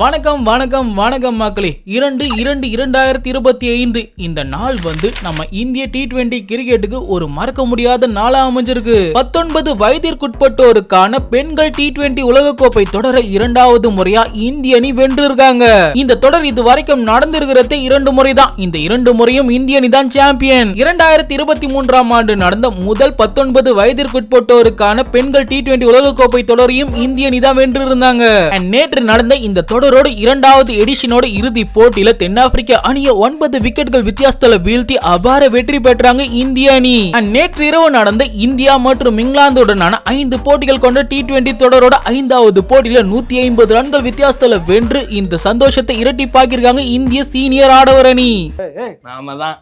வணக்கம் வணக்கம் வணக்கம் மக்களே. இரண்டு இரண்டு இரண்டாயிரத்தி இருபத்தி ஐந்து. இந்த நாள் வந்து நம்ம இந்திய டி டுவெண்டி கிரிக்கெட்டுக்கு ஒரு மறக்க முடியாத நாளா அமைஞ்சிருக்கு. பத்தொன்பது வயதிற்குட்பட்டோருக்கான பெண்கள் டி டுவெண்டி உலகக்கோப்பை தொடரை இரண்டாவது முறையா இந்திய அணி வென்றிருக்காங்க. இந்த தொடர் இது வரைக்கும் நடந்திருக்கிறதே இரண்டு முறை தான் இந்த இரண்டு முறையும் இந்திய அணி தான் சாம்பியன் இரண்டாயிரத்தி இருபத்தி மூன்றாம் ஆண்டு நடந்த முதல் பத்தொன்பது வயதிற்குட்பட்டோருக்கான பெண்கள் டி டுவெண்டி உலகக்கோப்பை தொடரையும் இந்திய அணி தான் வென்றிருந்தாங்க. And நேற்று நடந்த இந்த தொடர் தொடரோட இரண்டாவது எடிஷனோட இறுதி போட்டியில தென்னாப்பிரிக்க அணியை ஒன்பது விக்கெட்டுகள் வித்தியாசத்துல வீழ்த்தி அபார வெற்றி பெற்றாங்க இந்திய அணி. நேற்று இரவு நடந்த இந்தியா மற்றும் இங்கிலாந்துடனான ஐந்து போட்டிகள் கொண்ட டி டுவெண்டி தொடரோட ஐந்தாவது போட்டியில நூத்தி ஐம்பது ரன்கள் வித்தியாசத்துல வென்று இந்த சந்தோஷத்தை இரட்டிப்பாக்கியிருக்காங்க இந்திய சீனியர் ஆடவர் அணி. நாம தான்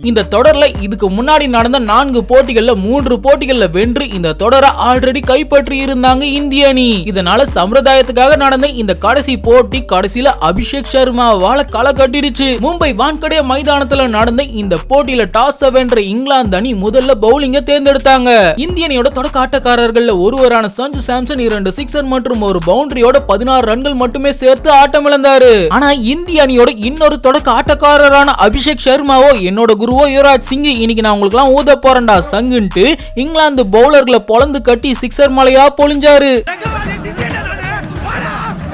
இந்த தொடர்ல இதுக்கு முன்னாடி நடந்த நான்கு போட்டிகள்ல மூன்று போட்டிகள்ல வென்று இந்த தொடரை ஆல்ரெடி கைப்பற்றி இருந்தாங்க இந்திய அணி. இதனால சம்பிரதாயத்துக்காக நடந்த இந்த கடைசி போட்டி கடைசியில அபிஷேக் சர்மாவால களை கட்டிடுச்சு. மும்பை வான்கடே மைதானத்துல நடந்த இந்த போட்டியில டாஸ் வென்ற இங்கிலாந்து அணி முதல்ல பவுலிங்க தேர்ந்தெடுத்தாங்க. இந்திய அணியோட தொடக்க ஆட்டக்காரர்கள்ல ஒருவரான சஞ்சு சாம்சன் இரண்டு சிக்ஸர் மற்றும் ஒரு பவுண்டரியோட பதினாறு ரன்கள் மட்டுமே சேர்த்து ஆட்டமிழந்தாரு. ஆனா இந்திய அணியோட இன்னொரு தொடக்க ஆட்டக்காரரான அபிஷேக் சர்மாவோ என்னோட குருவோ யுவராஜ் சிங் இன்னைக்கு நான் உங்களுக்கு எல்லாம் ஊத போறேன்டா சங்குன்ட்டு இங்கிலாந்து பவுலர்களை பொழந்து கட்டி சிக்ஸர் மலையா பொழிஞ்சாரு.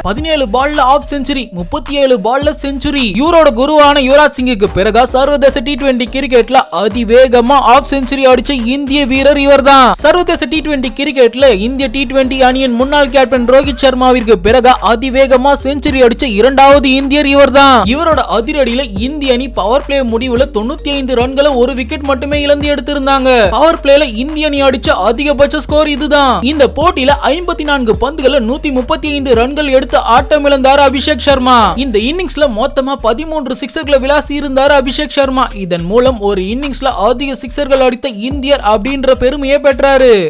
பதினேழு பால்ல ஆஃப் செஞ்சுரி முப்பத்தி ஏழு பால்ல செஞ்சுரி யூரோட குருவான யுவராஜ் சிங்குக்கு பிறகு சர்வதேச டி டுவெண்டி கிரிக்கெட்ல அதிவேகமா ஆஃப் செஞ்சுரி அடிச்ச இந்திய வீரர் இவர்தான். சர்வதேச டி டுவெண்டி கிரிக்கெட்ல இந்திய டி டுவெண்டி அணியின் முன்னாள் கேப்டன் ரோஹித் சர்மாவிற்கு பிறகு அதிவேகமா செஞ்சுரி அடிச்ச இரண்டாவது இந்தியர் இவர்தான். இவரோட அதிரடியில இந்திய அணி பவர் பிளே முடிவுல தொண்ணூத்தி ஐந்து ரன்களை ஒரு விக்கெட் மட்டுமே இழந்து எடுத்திருந்தாங்க. பவர் பிளேல இந்திய அணி அடிச்ச அதிகபட்ச ஸ்கோர் இதுதான். இந்த போட்டியில ஐம்பத்தி நான்கு பந்துகளை நூத்தி முப்பத்தி ஐந்து ரன்கள் எடுத்து ஆட்டமிழந்தார் அபிஷேக் சர்மா. இந்த இன்னிங்ஸ்ல மொத்தமா பதிமூன்று சிக்ஸர்களை விளாசி இருந்தார் அபிஷேக் சர்மா. இதன் மூலம் ஒரு இன்னிங்ஸ்ல அதிக சிக்ஸர்கள் அடித்த இந்தியர் அப்படின்ற பெருமையை பெற்றாரு.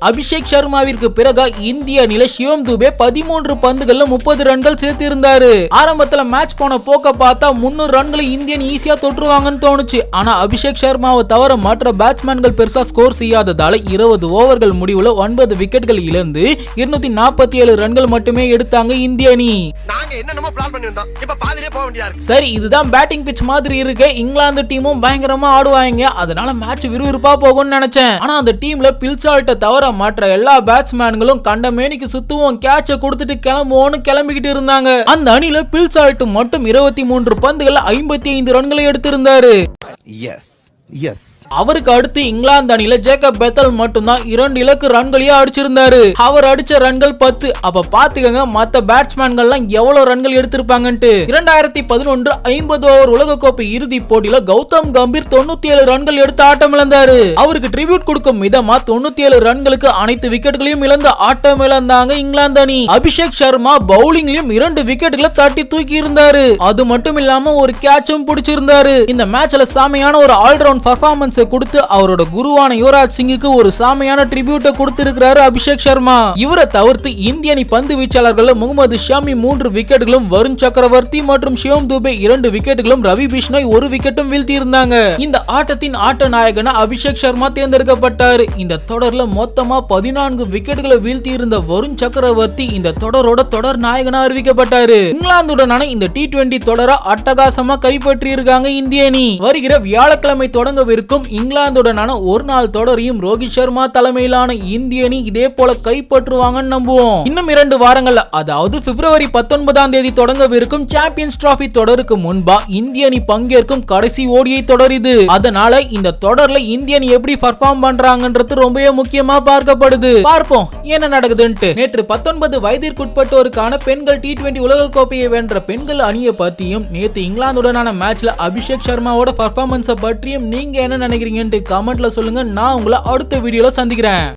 அபிஷேக் சர்மாவிற்கு பிறகு இந்திய அணியில சிவம் துபே பதிமூன்று பந்துகள்ல முப்பது ரன்கள் சேர்த்திருந்தாரு. ஆரம்பத்துல மேட்ச் போன போக்க பார்த்தா முன்னூறு ரன்களை இந்தியன் ஈஸியா தொற்றுவாங்கன்னு தோணுச்சு. ஆனா அபிஷேக் சர்மாவை தவிர மற்ற பேட்ஸ்மேன்கள் பெருசா ஸ்கோர் செய்யாததால இருபது ஓவர்கள் முடிவுல ஒன்பது விக்கெட்கள் இழந்து இருநூத்தி நாற்பத்தி ஏழு ரன்கள் மட்டுமே எடுத்தாங்க இந்திய அணி. சரி இதுதான் பேட்டிங் பிச் மாதிரி இருக்கு. இங்கிலாந்து டீமும் பயங்கரமா ஆடுவாங்க. அதனால மேட்ச் விறுவிறுப்பா போகும்னு நினைச்சேன். ஆனா அந்த டீம்ல பில்சால்ட்ட தவிர மற்ற எல்லா பேட்ஸ்மேன்களும் கண்ட மேனிக்கு சுத்துவோம் கேட்ச கொடுத்துட்டு கிளம்புவோன்னு கிளம்பிக்கிட்டு இருந்தாங்க. அந்த அணில பில்சால்ட் மட்டும் இருபத்தி மூன்று பந்துகள் ஐம்பத்தி ஐந்து ரன்களை எடுத்திருந்தாரு. எஸ் எஸ் அவருக்கு அடுத்து இங்கிலாந்து அணியில ஜேக்கப் பெத்தல் மட்டும்தான் இரண்டு இலக்கு ரன்களையே அடிச்சிருந்தாரு. அவர் அடிச்ச ரன்கள் பத்து. அப்ப பாத்துக்கங்க மத்த பேட்ஸ்மேன்கள்லாம் எவ்வளவு ரன்கள் எடுத்திருப்பாங்கன்ட்டு. இரண்டாயிரத்தி பதினொன்று ஐம்பது ஓவர் உலகக்கோப்பை இறுதி போட்டியில கௌதம் கம்பீர் தொண்ணூத்தி ஏழு ரன்கள் எடுத்து ஆட்டம் இழந்தாரு. அவருக்கு ட்ரிபியூட் கொடுக்கும் விதமா தொண்ணூத்தி ஏழு ரன்களுக்கு அனைத்து விக்கெட்டுகளையும் இழந்து ஆட்டம் இழந்தாங்க இங்கிலாந்து அணி. அபிஷேக் சர்மா பவுலிங்லயும் இரண்டு விக்கெட்டுகளை தட்டி தூக்கி இருந்தாரு. அது மட்டும் இல்லாம ஒரு கேட்சும் பிடிச்சிருந்தாரு. இந்த மேட்ச்ல சாமியான ஒரு ஆல்ரவுண்ட் பர்ஃபார்மன்ஸை கொடுத்து அவரோட குருவான யுவராஜ் சிங்குக்கு ஒரு சாமையான ட்ரிபியூட்டை கொடுத்திருக்கிறாரு அபிஷேக் சர்மா. இவரை தவிர்த்து இந்திய அணி பந்து வீச்சாளர்கள் முகமது ஷாமி மூன்று விக்கெட்டுகளும் வருண் சக்கரவர்த்தி மற்றும் சிவம் துபே இரண்டு விக்கெட்டுகளும் ரவி பிஷ்ணோய் ஒரு விக்கெட்டும் வீழ்த்தி இருந்தாங்க இந்த ஆட்டத்தின் ஆட்ட நாயகனா அபிஷேக் சர்மா தேர்ந்தெடுக்கப்பட்டார். இந்த தொடர்ல மொத்தமா பதினான்கு விக்கெட்டுகளை வீழ்த்தி இருந்த வருண் சக்கரவர்த்தி இந்த தொடரோட தொடர் நாயகனா அறிவிக்கப்பட்டாரு. இங்கிலாந்துடனான இந்த டி டுவெண்டி தொடர அட்டகாசமா கைப்பற்றி இருக்காங்க இந்திய அணி. வருகிற வியாழக்கிழமை தொடர் தொடங்கவிருக்கும் இங்கிலாந்துடனான ஒரு நாள் தொடரையும் ரோஹித் சர்மா தலைமையிலான இந்திய அணி இதே போல கைப்பற்றுவாங்கன்னு நம்புவோம். இன்னும் இரண்டு வாரங்கள்ல அதாவது பிப்ரவரி பத்தொன்பதாம் தேதி தொடங்கவிருக்கும் சாம்பியன்ஸ் டிராபி தொடருக்கு முன்பா இந்திய அணி பங்கேற்கும் கடைசி ஓடியை தொடர் இது அதனால இந்த தொடர்ல இந்திய அணி எப்படி பர்ஃபார்ம் பண்றாங்கன்றது ரொம்பவே முக்கியமா பார்க்கப்படுது. பார்ப்போம் என்ன நடக்குதுன்ட்டு. நேற்று பத்தொன்பது வயதிற்குட்பட்டோருக்கான பெண்கள் டி டுவெண்டி உலகக்கோப்பையை வென்ற பெண்கள் அணியை பத்தியும் நேத்து இங்கிலாந்துடனான மேட்ச்ல அபிஷேக் சர்மாவோட பர்ஃபார்மன்ஸை பற்றியும் நீங்க என்ன நினைக்கிறீங்கன்ட்டு கமெண்ட்ல சொல்லுங்க. நான் உங்களை அடுத்த வீடியோல சந்திக்கிறேன்.